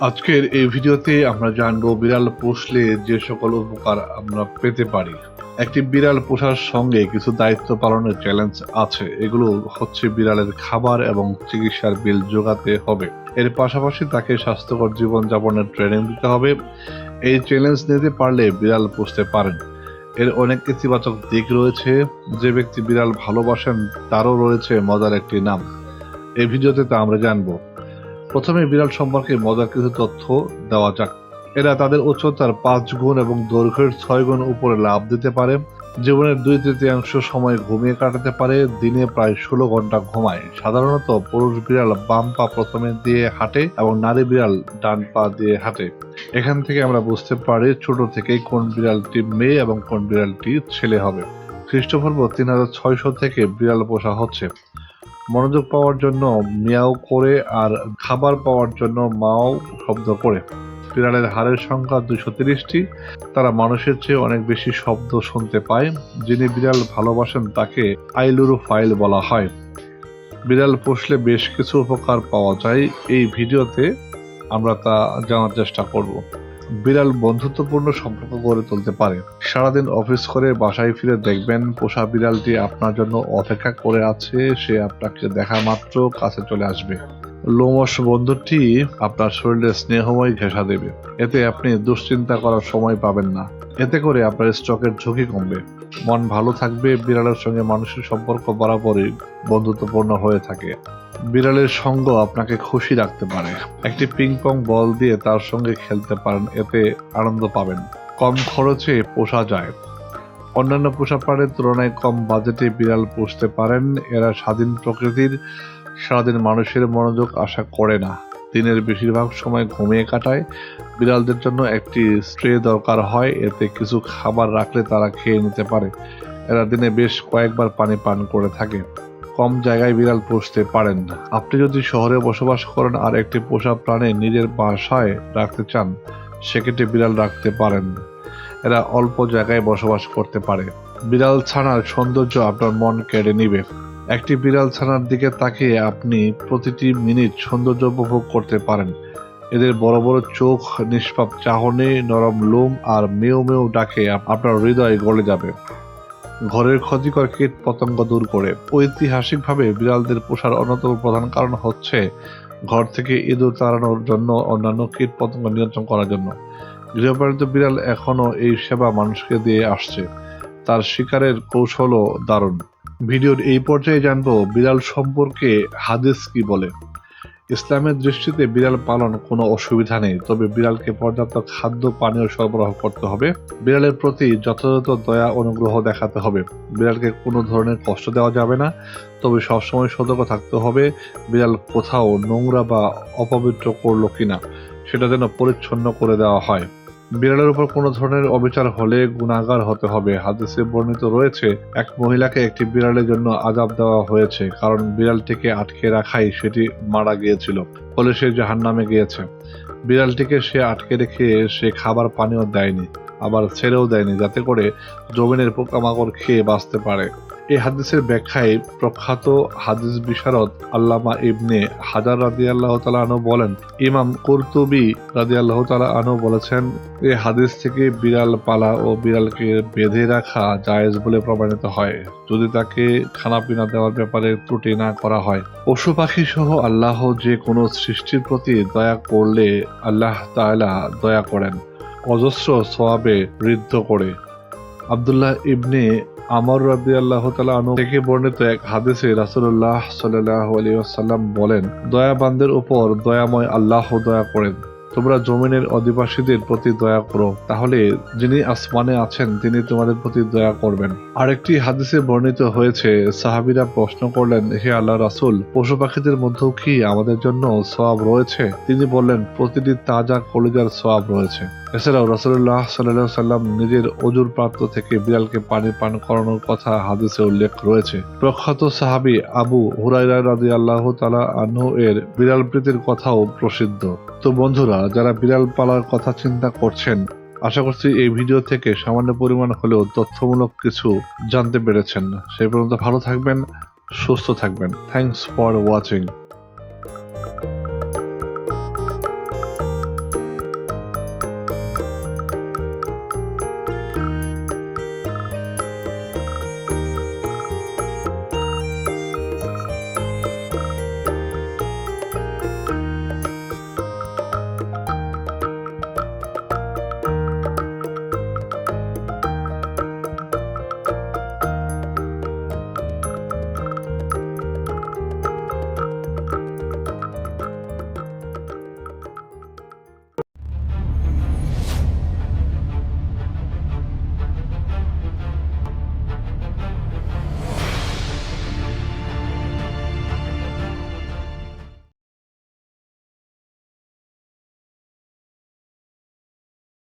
আজকের এই ভিডিওতে আমরা জানব বিড়াল পুষলে যে সকল উপকার আমরা পেতে পারি। একটি বিড়াল পোষার সঙ্গে কিছু দায়িত্ব পালনের চ্যালেঞ্জ আছে। এগুলো হচ্ছে বিড়ালের খাবার এবং চিকিৎসার বিল যোগাতে হবে। এর পাশাপাশি তাকে স্বাস্থ্যকর জীবনযাপনের ট্রেনিং দিতে হবে। এই চ্যালেঞ্জ নিতে পারলে বিড়াল পুষতে পারেন। এর অনেক ইতিবাচক দিক রয়েছে। যে ব্যক্তি বিড়াল ভালোবাসেন, তারও রয়েছে মজার একটি নাম। এই ভিডিওতে তা আমরা জানব। প্রথমে বিড়াল সম্পর্কে মজার কিছু তথ্য দেওয়া যাক। এরা তাদের উচ্চতার পাঁচ গুণ এবং দৈর্ঘ্যের ছয় গুণ উপরে লাভ দিতে পারে। জীবনের দুই তৃতীয়াংশ সময় ঘুমিয়ে কাটাতে পারে, দিনে প্রায় ষোলো ঘণ্টা ঘুমায়। সাধারণত পুরুষ বিড়াল বাম পা প্রথমে দিয়ে হাঁটে এবং নারী বিড়াল ডান পা দিয়ে হাঁটে। এখান থেকে আমরা বুঝতে পারি ছোট থেকেই কোন বিড়ালটি মেয়ে এবং কোন বিড়ালটি ছেলে হবে। খ্রিস্টপূর্ব তিন হাজার ছয়শো থেকে বিড়াল পোষা হচ্ছে। মনোযোগ পাওয়ার জন্য মিয়াও করে আর খাবার পাওয়ার জন্য মাও শব্দ করে। বিড়ালের হাড়ের সংখ্যা দুশো তিরিশটি। তারা মানুষের চেয়ে অনেক বেশি শব্দ শুনতে পায়। যিনি বিড়াল ভালোবাসেন তাকে আইলুরু ফাইল বলা হয়। বিড়াল পুষলে বেশ কিছু উপকার পাওয়া যায়। এই ভিডিওতে আমরা তা জানার চেষ্টা করব। বিড়াল বন্ধুত্বপূর্ণ সম্পর্ক গড়ে তুলতে পারে। সারাদিন অফিস করে বাসায় ফিরে দেখবেন, পোষা বিড়ালটি আপনার জন্য অপেক্ষা করে আছে, সে আপনাকে দেখা মাত্র কাছে চলে আসবে। লোমস বন্ধুটি আপনার শরীরে স্নেহময় ঘেঁষা দেবে। এতে আপনি দুশ্চিন্তা করার সময় পাবেন না। এতে করে আপনার স্ট্রোকের ঝুঁকি কমবে। মন ভালো থাকবে, বিড়ালের সঙ্গে মানুষের সম্পর্ক বরাবরই বন্ধুত্বপূর্ণ হয়ে থাকে। বিড়ালের সঙ্গ আপনাকে খুশি রাখতে পারে। একটি পিং পং বল দিয়ে তার সঙ্গে খেলতে পারেন, এতে আনন্দ পাবেন। কম খরচে পোষা যায়। অন্যান্য পোষা প্রাণীর তুলনায় কম বাজেটে বিড়াল পুষতে পারেন। এরা স্বাধীন প্রকৃতির সারাদিন মানুষের মনোযোগ আশা করে না। দিনের বেশিরভাগ সময় ঘুমিয়ে কাটায়। বিড়ালদের জন্য একটি স্ট্রে দরকার হয়। এতে কিছু খাবার রাখলে তারা খেয়ে নিতে পারে। এরা দিনে বেশ কয়েকবার পানি পান করে থাকে। কম জায়গায় বিড়াল পুষতে পারেন আপনি যদি শহরে বসবাস করেন আর একটি পোষা প্রাণী নিজের বাসায় রাখতে চান, সেক্ষেত্রে বিড়াল রাখতে পারেন এরা অল্প জায়গায় বসবাস করতে পারে। বিড়াল ছানার সৌন্দর্য আপনার মন কেড়ে নিবে। একটি বিড়াল ছানার দিকে তাকিয়ে আপনি প্রতিটি মিনিট সৌন্দর্য উপভোগ করতে পারেন। এদের বড় বড় চোখ, নিষ্পাপ চাহনি, নরম লোম আর মেও মেও ডাকে আপনার হৃদয় গলে যাবে। ঘরের ক্ষতিকর কীট পতঙ্গ দূর করে। ঐতিহাসিকভাবে বিড়ালদের পোষার অন্যতম প্রধান কারণ হচ্ছে ঘর থেকে ইঁদুর তাড়ানোর জন্য অন্যান্য কীট পতঙ্গ নিয়ন্ত্রণ করার জন্য। গৃহপালিত বিড়াল এখনও এই সেবা মানুষকে দিয়ে আসছে। তার শিকারের কৌশলও দারুণ। ভিডিওর এই পর্যায়ে জানব বিড়াল সম্পর্কে হাদিস কি বলে। ইসলামের দৃষ্টিতে বিড়াল পালন কোনো অসুবিধা নেই, তবে বিড়ালকে পর্যাপ্ত খাদ্য, পানীয় সরবরাহ করতে হবে। বিড়ালের প্রতি যথাযথ দয়া, অনুগ্রহ দেখাতে হবে। বিড়ালকে কোনো ধরনের কষ্ট দেওয়া যাবে না, তবে সবসময় সতর্ক থাকতে হবে বিড়াল কোথাও নোংরা বা অপবিত্র করল কিনা, সেটা যেন পরিচ্ছন্ন করে দেওয়া হয়। বিড়ালের উপর কোনো ধরনের অবিচার হলে গুণাগার হতে হবে। হাদিসে বর্ণিত রয়েছে, এক মহিলাকে একটি বিড়ালের জন্য আজাব দেওয়া হয়েছে, কারণ বিড়ালটিকে আটকে রাখাই সেটি মারা গিয়েছিল, ফলে সে জাহান নামে গিয়েছে। বিড়ালটিকে সে আটকে রেখে সে খাবার পানিও দেয়নি, আবার ছেড়েও দেয়নি, যাতে করে জমিনের পোকামাকড় খেয়ে বাঁচতে পারে। এই হাদিসের ব্যাখ্যায় প্রখ্যাত হাদিস বিশারদ আল্লামা ইবনে হাজার রাদি আল্লাহ আনু বলেন, ইমাম কুরতুবি রাদি আল্লাহ আনু বলেছেন এই হাদিস থেকে বিড়াল পালা ও বিড়ালকে বেঁধে রাখা জায়েজ বলে প্রমাণিত হয়। যদি তাকে খানাপিনা দেওয়ার ব্যাপারে ত্রুটি না করা হয়। পশু পাখি সহ আল্লাহ যে কোনো সৃষ্টির প্রতি দয়া করলে আল্লাহ তাআলা দয়া করেন, অজস্র সোয়াবে ঋদ্ধ করে। আব্দুল্লাহ ইবনে আমর রাবি আল্লাহ তালা আনু থেকে বর্ণিত এক হাদিসে রাসুল্লাহ সাল্লাহ আলিয়াসাল্লাম বলেন, দয়াবানদের উপর দয়াময় আল্লাহ দয়া করেন। তোমরা জমিনের অধিবাসীদের প্রতি দয়া করো। তাহলে যিনি আসমানে আছেন, তিনি তোমাদের প্রতি দয়া করবেন। আরেকটি হাদিসে বর্ণিত হয়েছে, সাহাবিরা প্রশ্ন করলেন, হে আল্লাহ রাসুল, পশু পাখিদের মধ্যেও কি আমাদের জন্য সওয়াব রয়েছে? তিনি বললেন, প্রতিটি তাজা কলিজার সওয়াব রয়েছে। এছাড়াও রাসুল্লাহ সাল্লাহ সাল্লাম নিজের অজুর প্রান্ত থেকে বিড়ালকে পানি পান করানোর কথা হাদিসে উল্লেখ রয়েছে। প্রখ্যাত সাহাবি আবু হুরাইরা রাজি আল্লাহ তালা আনহু এর বিড়াল প্রীতির কথাও প্রসিদ্ধ। তো বন্ধুরা যারা বিড়াল পালার কথা চিন্তা করছেন, আশা করছি এই ভিডিও থেকে সামান্য পরিমাণ হলেও তথ্যমূলক কিছু জানতে পেরেছেন। সেই পর্যন্ত ভালো থাকবেন, সুস্থ থাকবেন। Thanks for watching